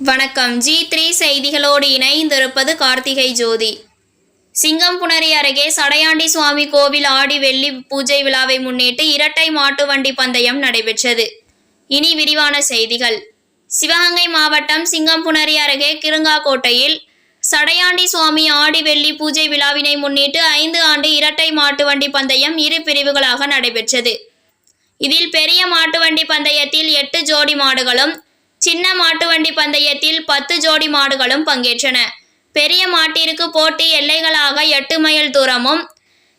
வணக்கம். G three செய்திகளோடு இணைந்திருப்பது கார்த்திகை ஜோதி. சிங்கம்புணரி அருகே சடையாண்டி சுவாமி கோவில் ஆடி வெள்ளி பூஜை விழாவை முன்னிட்டு இரட்டை மாட்டு வண்டி பந்தயம் நடைபெற்றது. இனி விரிவான செய்திகள். சிவகங்கை மாவட்டம் சிங்கம்புணரி அருகே கிருங்காக்கோட்டையில் சடையாண்டி சுவாமி ஆடி வெள்ளி பூஜை விழாவினை முன்னிட்டு ஐந்து ஆண்டு இரட்டை மாட்டு வண்டி பந்தயம் இரு பிரிவுகளாக நடைபெற்றது. இதில் பெரிய மாட்டு வண்டி பந்தயத்தில் எட்டு ஜோடி மாடுகளும் சின்ன மாட்டு வண்டி பந்தயத்தில் பத்து ஜோடி மாடுகளும் பங்கேற்றன. பெரிய மாட்டிற்கு போட்டி எல்லைகளாக எட்டு மைல் தூரமும்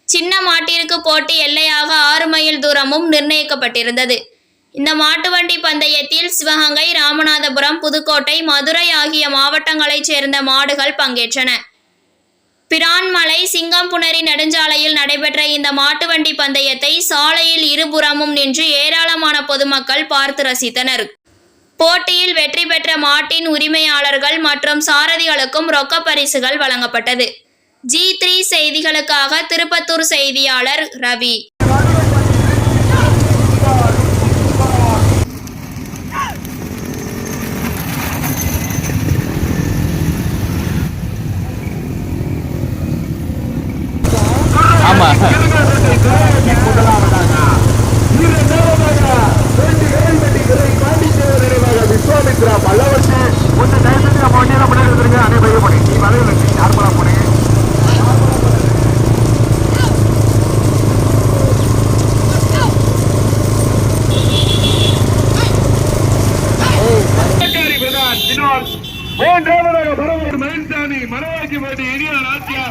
சின்ன மாட்டிற்கு போட்டி எல்லையாக ஆறு மைல் தூரமும் நிர்ணயிக்கப்பட்டிருந்தது. இந்த மாட்டு வண்டி பந்தயத்தில் சிவகங்கை ராமநாதபுரம் புதுக்கோட்டை மதுரை ஆகிய மாவட்டங்களைச் சேர்ந்த மாடுகள் பங்கேற்றன. பிரான்மலை சிங்கம்புணரி நெடுஞ்சாலையில் நடைபெற்ற இந்த மாட்டு வண்டி பந்தயத்தை சாலையில் இருபுறமும் நின்று ஏராளமான பொதுமக்கள் பார்த்து ரசித்தனர். போட்டியில் வெற்றி பெற்ற மாட்டின் உரிமையாளர்கள் மற்றும் சாரதிகளுக்கும் ரொக்க பரிசுகள் வழங்கப்பட்டது. ஜி த்ரீ செய்திகளுக்காக திருப்பத்தூர் செய்தியாளர் ரவி. ஆமா. கிராம் பல்ல வச்சு கொஞ்சம் டைம் நம்ம வண்டியில் பண்ணி வந்துருங்க அதே பைய பண்ணி நீ வலையில நார்மலா போனீங்க மூன்றாவதாக பரவூர் மயில்சாமி மனவாக்கி போட்டி இனிய நாட்டியா